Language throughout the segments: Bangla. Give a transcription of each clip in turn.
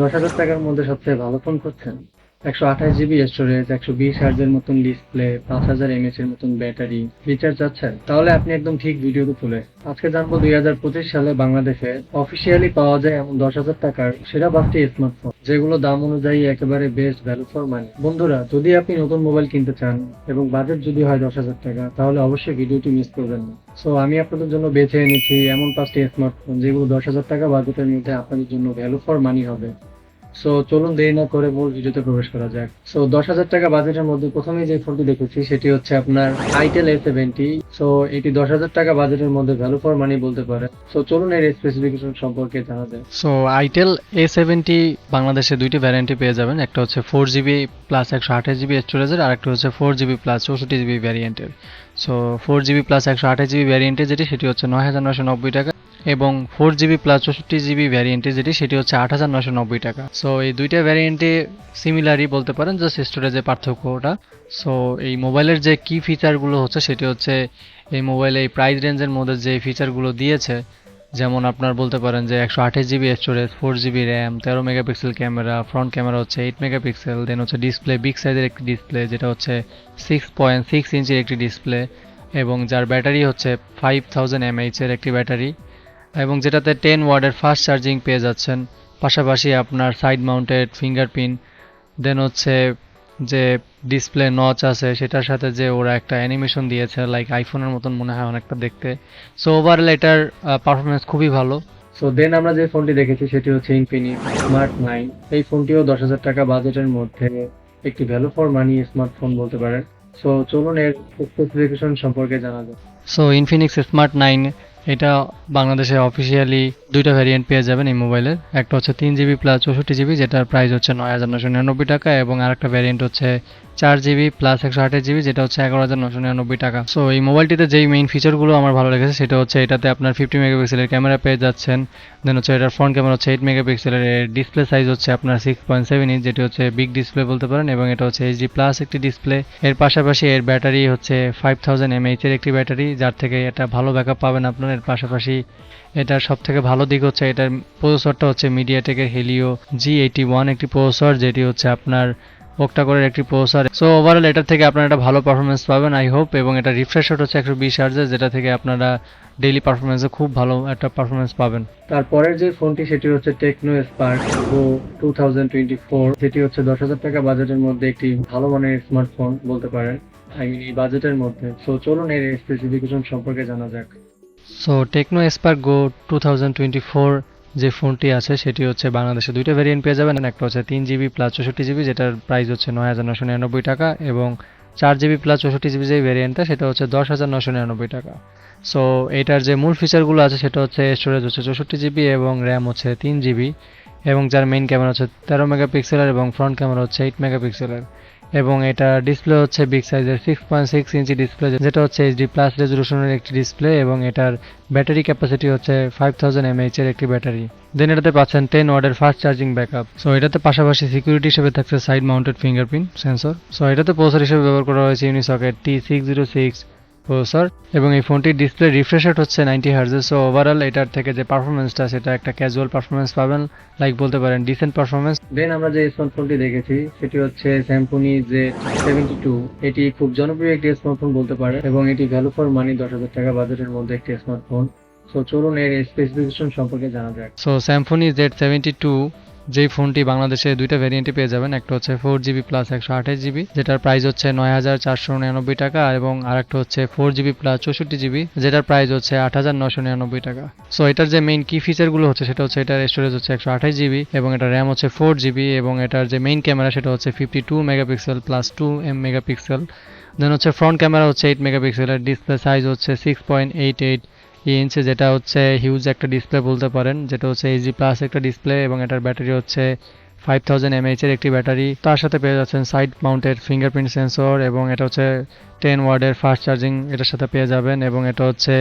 দশ হাজার টাকার মধ্যে সবচেয়ে ভালো ফোন করছেন? একশো আঠাশ জিবি স্টোরেজ একশো বিশ হার্জের মতন ডিসপ্লে পাঁচ হাজার এমএচ এর মতন ব্যাটারি ফিচার চাচ্ছেন তাহলে আপনি একদম ঠিক ভিডিওতে তুলে আজকে জানব দুই হাজার পঁচিশ সালে বাংলাদেশে অফিসিয়ালি পাওয়া যায় এমন দশ হাজার টাকার সেরা পাঁচটি স্মার্টফোন যেগুলো দাম অনুযায়ী একেবারে বেস্ট ভ্যালু ফর মানি বন্ধুরা, যদি আপনি নতুন মোবাইল কিনতে চান এবং বাজেট যদি হয় দশ হাজার টাকা, তাহলে অবশ্যই ভিডিওটি মিস করবেন না। সো আমি আপনাদের জন্য বেছে এনেছি এমন পাঁচটি স্মার্টফোন যেগুলো দশ হাজার টাকা বাজেটের মধ্যে আপনাদের জন্য ভ্যালু ফর মানি হবে। সো চলুন দেরি না করে মূল ভিডিওতে প্রবেশ করা যাক। সো দশ হাজার টাকা বাজেটের মধ্যে প্রথমেই যে ফোনটি দেখেছি, সেটি হচ্ছে আপনার আইটেল এ সেভেন্টি সো এটি দশ হাজার টাকা বাজেটের মধ্যে ভ্যালু ফর মানি বলতে পারে। সো চলুন এর স্পেসিফিকেশন সম্পর্কে জানা যায় সো আইটেল এ সেভেন্টি বাংলাদেশে দুইটি ভ্যারিয়েন্টে পেয়ে যাবেন। একটা হচ্ছে ফোর জিবি প্লাস একশো আঠাশ জিবি স্টোরেজের আর একটা হচ্ছে ফোর জিবি প্লাস চৌষট্টি জিবি ভ্যারিয়েন্টের সো ফোর জিবি প্লাস একশো আঠাশ জিবি ভ্যারিয়েন্টে যেটি, সেটি হচ্ছে নয় হাজার নশো নব্বই টাকা। এবং ফোর জিবি প্লাস চৌষট্টি জিবি ভ্যারিয়েন্টে যেটি, সেটি হচ্ছে আট হাজার নশো নব্বই টাকা। সো এই দুইটা ভ্যারিয়েন্টে সিমিলারই বলতে পারেন জাস্ট স্টোরেজের পার্থক্যটা। সো এই মোবাইলের যে কি ফিচারগুলো হচ্ছে, সেটি হচ্ছে এই মোবাইলে এই প্রাইস রেঞ্জের মধ্যে যে ফিচারগুলো দিয়েছে, যেমন আপনার বলতে পারেন যে একশো আঠাশ GB storage four GB RAM তেরো মেগাপিক্সেল ক্যামেরা ফ্রন্ট ক্যামেরা হচ্ছে এইট মেগাপিক্সেল দেন হচ্ছে ডিসপ্লে বিগ সাইজের একটি ডিসপ্লে যেটা হচ্ছে সিক্স পয়েন্ট সিক্স ইঞ্চির একটি ডিসপ্লে এবং যার ব্যাটারি হচ্ছে ফাইভ থাউজেন্ড এমএইচের একটি ব্যাটারি এবং যেটাতে টেন ওয়ার্ডের ফাস্ট চার্জিং পেয়ে যাচ্ছেন পাশাপাশি আপনার সাইড মাউন্টেড ফিঙ্গারপ্রিন্ট দেন হচ্ছে যে ডিসপ্লে নচ আছে সেটার সাথে যে ওরা একটা অ্যানিমেশন দিয়েছে লাইক আইফোনের মতন মনে হয় অনেকটা দেখতে। সো ওভারঅল এটার পারফরমেন্স খুবই ভালো। সো দেন আমরা যে ফোনটি দেখেছি সেটি হচ্ছে ইনফিনিক্স স্মার্ট নাইন এই ফোনটিও দশ হাজার টাকা বাজেটের মধ্যে একটি ভ্যালু ফর মানি স্মার্টফোন বলতে পারেন। সো চলুন এর স্পেসিফিকেশন সম্পর্কে জানা যায় সো ইনফিনিক্স স্মার্ট নাইন এটা বাংলাদেশে অফিসিয়ালি দুইটা ভ্যারিয়েন্ট পেয়ে যাবেন এই মোবাইলের একটা হচ্ছে তিন জিবি প্লাস চৌষট্টি জিবি যেটার প্রাইস হচ্ছে নয় হাজার নশো নিরানব্বই টাকা এবং আরেকটা ভ্যারিয়েন্ট হচ্ছে চার জিবি প্লাস একশো আঠাশ জিবি যেটা হচ্ছে এগারো হাজার নশো নিরানব্বই টাকা। সো এই মোবাইলটিতে যেই মেইন ফিচারগুলো আমার ভালো লেগেছে, সেটা হচ্ছে এটাতে আপনার ফিফটি মেগাপিক্সেলের ক্যামেরা পেয়ে যাচ্ছেন। দেন হচ্ছে এটার ফ্রন্ট ক্যামেরা হচ্ছে এইট মেগাপিক্সেলের ডিসপ্লে সাইজ হচ্ছে আপনার সিক্স পয়েন্ট সেভেন ইঞ্চ যেটি হচ্ছে বিগ ডিসপ্লে বলতে পারেন, এবং এটা হচ্ছে এইচডি প্লাস একটি ডিসপ্লে এর পাশাপাশি এর ব্যাটারি হচ্ছে ফাইভ থাউজেন্ড এমএইচ এর একটি ব্যাটারি যার থেকে এটা ভালো ব্যাকআপ পাবেন আপনার। এর পাশাপাশি এটার সব থেকে ভালো দিক হচ্ছে এটার প্রসেসরটা হচ্ছে মিডিয়াটেকের হেলিও জি এইটি ওয়ান একটি প্রসেসর যেটি হচ্ছে আপনার ওক্টাকোরের একটি প্রসেসর। সো ওভারঅল এটার থেকে আপনারা একটা ভালো পারফরমেন্স পাবেন আই হোপ এবং এটা রিফ্রেশ রেট হচ্ছে একশো বিশ হার্জের যেটা থেকে আপনারা ডেইলি পারফরমেন্সে খুব ভালো একটা পারফরমেন্স পাবেন। তারপরের যে ফোনটি, সেটি হচ্ছে Tecno Spark Pro two thousand twenty four যেটি হচ্ছে দশ হাজার টাকা বাজেটের মধ্যে একটি ভালো মানের স্মার্টফোন বলতে পারেন আই মিন এই বাজেটের মধ্যে। সো চলুন এর স্পেসিফিকেশন সম্পর্কে জানা যাক। So Tecno Spark Go two যে ফোনটি আছে, সেটি হচ্ছে বাংলাদেশে দুইটা ভেরিয়েন্ট পেয়ে যাবেন। একটা হচ্ছে তিন জিবি প্লাস চৌষট্টি জিবি যেটার প্রাইস হচ্ছে নয় হাজার নশো নিরানব্বই টাকা, এবং চার জিবি প্লাস চৌষট্টি জিবি যে ভেরিয়েন্টটা সেটা হচ্ছে দশ হাজার নশো নিরানব্বই টাকা। সো এটার যে মূল ফিচারগুলো আছে, সেটা হচ্ছে স্টোরেজ হচ্ছে চৌষট্টি জিবি এবং র্যাম হচ্ছে তিন জিবি এবং যার মেইন ক্যামেরা হচ্ছে তেরো মেগাপিক্সেলের এবং ফ্রন্ট ক্যামেরা হচ্ছে এইট মেগাপিক্সেলের এবং এটা ডিসপ্লে হচ্ছে বিগ সাইজের six point six inch display যেটা হচ্ছে এইচডি প্লাস রেজলিউশনের একটি ডিসপ্লে এবং এটার ব্যাটারি ক্যাপাসিটি হচ্ছে ফাইভ থাউজেন্ড এমএইচ এর একটি ব্যাটারি দেন এটাতে পাচ্ছেন টেন ওয়ার্ডের ফাস্ট চার্জিং ব্যাকআপ সো এটাতে পাশাপাশি সিকিউরিটি হিসেবে থাকছে side mounted fingerprint sensor so এটাতে প্রসার হিসেবে ব্যবহার করা হয়েছে ইউনিসকের T six zero six processor এবং এই ফোনটির ডিসপ্লে রিফ্রেশ রেট হচ্ছে নাইনটি হার্জের সো ওভারঅল এটার থেকে যে পারফরমেন্সটা সেটা একটা ক্যাজুয়াল পারফরমেন্স পাবেন লাইক বলতে পারেন ডিসেন্ট পারফরমেন্স দেন আমরা যে স্মার্টফোনটি দেখেছি সেটি হচ্ছে স্যামসুনি যে সেভেন্টি টু এটি খুব জনপ্রিয় একটি স্মার্টফোন বলতে পারে এবং এটি ভ্যালু ফর মানি দশ হাজার টাকা বাজেটের মধ্যে একটি স্মার্টফোন সো চলুন এর স্পেসিফিকেশন সম্পর্কে জানা যাক। So Symphony Z seventy two যেই ফোনটি বাংলাদেশে দুইটা ভ্যারিয়েন্টে পেয়ে যাবেন, একটা হচ্ছে ফোর জিবি প্লাস একশো আঠাশ জিবি যেটার প্রাইস হচ্ছে নয় হাজার চারশো নিরানব্বই টাকা এবং আরেকটা হচ্ছে ফোর জিবি প্লাস চৌষট্টি জিবি যেটার প্রাইস হচ্ছে আট হাজার নশো নিরানব্বই টাকা। সো এটার যে মেইন কি ফিচারগুলো হচ্ছে, সেটা হচ্ছে এটার স্টোরেজ হচ্ছে একশো আঠাশ জিবি এবং এটা র্যাম হচ্ছে ফোর জিবি এবং এটার যে মেইন ক্যামেরা সেটা হচ্ছে fifty two megapixel plus two M megapixel then হচ্ছে ফ্রন্ট ক্যামেরা হচ্ছে এইট মেগাপিক্সেলের ডিসপ্লে সাইজ হচ্ছে six point eight eight inch যেটা হচ্ছে হিউজ একটা ডিসপ্লে বলতে পারেন, যেটা হচ্ছে এইচডি প্লাস একটা ডিসপ্লে এবং এটার ব্যাটারি হচ্ছে ফাইভ থাউজেন্ড এমএইচ এর একটি ব্যাটারি তার সাথে পেয়ে যাচ্ছেন সাইড মাউন্টেড ফিঙ্গারপ্রিন্ট সেন্সর এবং এটা হচ্ছে টেন ওয়ার্ডের ফাস্ট চার্জিং এটার সাথে পেয়ে যাবেন এবং এটা হচ্ছে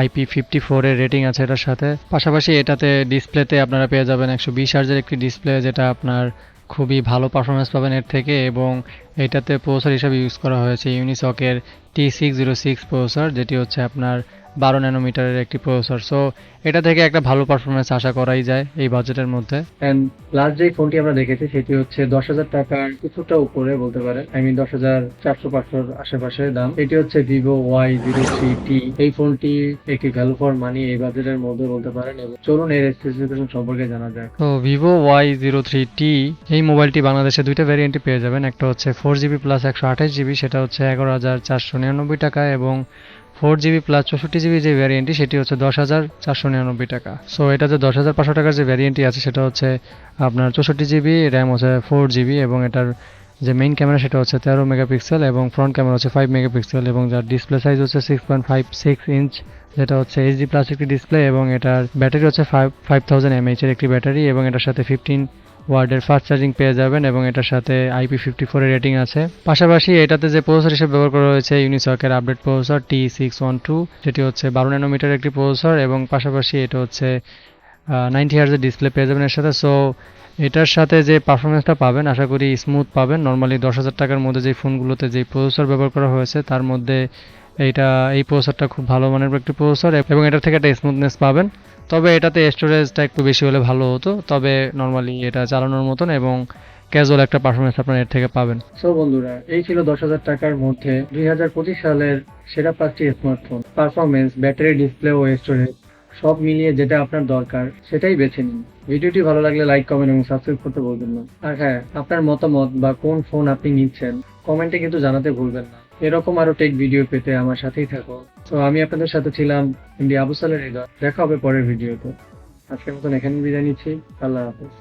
আইপি ফিফটি ফোরের রেটিং আছে এটার সাথে। পাশাপাশি এটাতে ডিসপ্লেতে আপনারা পেয়ে যাবেন একশো বিশ হার্জের একটি ডিসপ্লে যেটা আপনার খুবই ভালো পারফরমেন্স পাবেন এর থেকে এবং এইটাতে প্রসেসর হিসাবে ইউজ করা হয়েছে ইউনিসকের T six zero six processor যেটি হচ্ছে আপনার বারো ন্যানোমিটারের একটি প্রসেসর সো এটা থেকে একটা ভালো পারফরমেন্স আশা করাই যায় এই বাজেটের মধ্যে। অ্যান্ড লাস্ট যে ফোনটি আমরা দেখেছি সেটি হচ্ছে দশ হাজার টাকার কিছুটা উপরে বলতে পারেন। আই মিন দশ হাজার চারশো পাঁচশোর আশেপাশে দাম। এটি হচ্ছে Vivo Y zero three T এই ফোনটি একটি ভ্যালু ফর মানি এই বাজেটের মধ্যে বলতে পারেন। এবং চলুন এর স্পেসিফিকেশন সম্পর্কে জানা যাক। তো Vivo Y zero three T এই মোবাইলটি বাংলাদেশে দুইটা ভ্যারিয়েন্টে পেয়ে যাবেন। একটা হচ্ছে ফোর জিবি প্লাস একশো আঠাশ জিবি, সেটা হচ্ছে এগারো হাজার চারশো নিরানব্বই টাকা এবং ফোর জিবি প্লাস চৌষট্টি জিবি যে ভ্যারিয়েন্টটি সেটি হচ্ছে দশ হাজার চারশো নিরানব্বই টাকা। সো এটাতে দশ হাজার পাঁচশো টাকার যে ভ্যারিয়েন্টটি আছে, সেটা হচ্ছে আপনার চৌষট্টি জিবি র্যাম হচ্ছে ফোর জিবি এবং এটার যে মেইন ক্যামেরা সেটা হচ্ছে তেরো মেগাপিক্সেল এবং ফ্রন্ট ক্যামেরা হচ্ছে ফাইভ মেগাপিক্সেল এবং যার ডিসপ্লে সাইজ হচ্ছে six point five six inch যেটা হচ্ছে এইচডি প্লাস একটি ডিসপ্লে এবং এটার ব্যাটারি হচ্ছে ফাইভ ফাইভ থাউজেন্ড এমএইচ এর একটি ব্যাটারি এবং এটার সাথে ফিফটিন ওয়ার্ডের ফাস্ট চার্জিং পেয়ে যাবেন এবং এটার সাথে আইপি ফিফটি ফোরের রেটিং আছে। পাশাপাশি এটাতে যে প্রসেসর হিসেবে ব্যবহার করা হয়েছে ইউনিসকের update processor T six one two যেটি হচ্ছে বারো ন্যানোমিটার একটি প্রসেসর এবং পাশাপাশি এটা হচ্ছে নাইনটি হার্জের ডিসপ্লে পেয়ে যাবেন এর সাথে। সো এটার সাথে যে পারফরমেন্সটা পাবেন, আশা করি স্মুথ পাবেন। নর্মালি দশ হাজার টাকার মধ্যে যে ফোনগুলোতে যে প্রসেসর ব্যবহার করা হয়েছে, তার মধ্যে এইটা, এই প্রসেসরটা খুব ভালো মানের একটি প্রসেসর এবং এটার থেকে একটা স্মুথনেস পাবেন। তবে এটাতে স্টোরেজটা একটু বেশি হলে ভালো হতো, তবে নর্মালি এটা চালানোর মতন এবং ক্যাজুয়াল একটা পারফরমেন্স আপনারা এর থেকে পাবেন। সো বন্ধুরা, এই ছিল দশ হাজার টাকার মধ্যে দুই হাজার পঁচিশ সালের সেরা পাঁচটি স্মার্টফোন পারফরমেন্স ব্যাটারি ডিসপ্লে ও স্টোরেজ সব মিলিয়ে যেটা আপনার দরকার সেটাই বেছে নিন। ভিডিওটি ভালো লাগলে লাইক কমেন্ট এবং সাবস্ক্রাইব করতে বলবেন না। আর হ্যাঁ আপনার মতামত বা কোন ফোন আপনি নিচ্ছেন কমেন্টে কিন্তু জানাতে ভুলবেন না। এরকম আরও টেক ভিডিও পেতে আমার সাথেই থাকো। তো আমি আপনাদের সাথে ছিলাম ইন্ডিয়া আবু সালের হৃদয়। দেখা হবে পরের ভিডিওতে আজকের মতন এখানে বিদায় নিচ্ছি। আল্লাহ হাফেজ।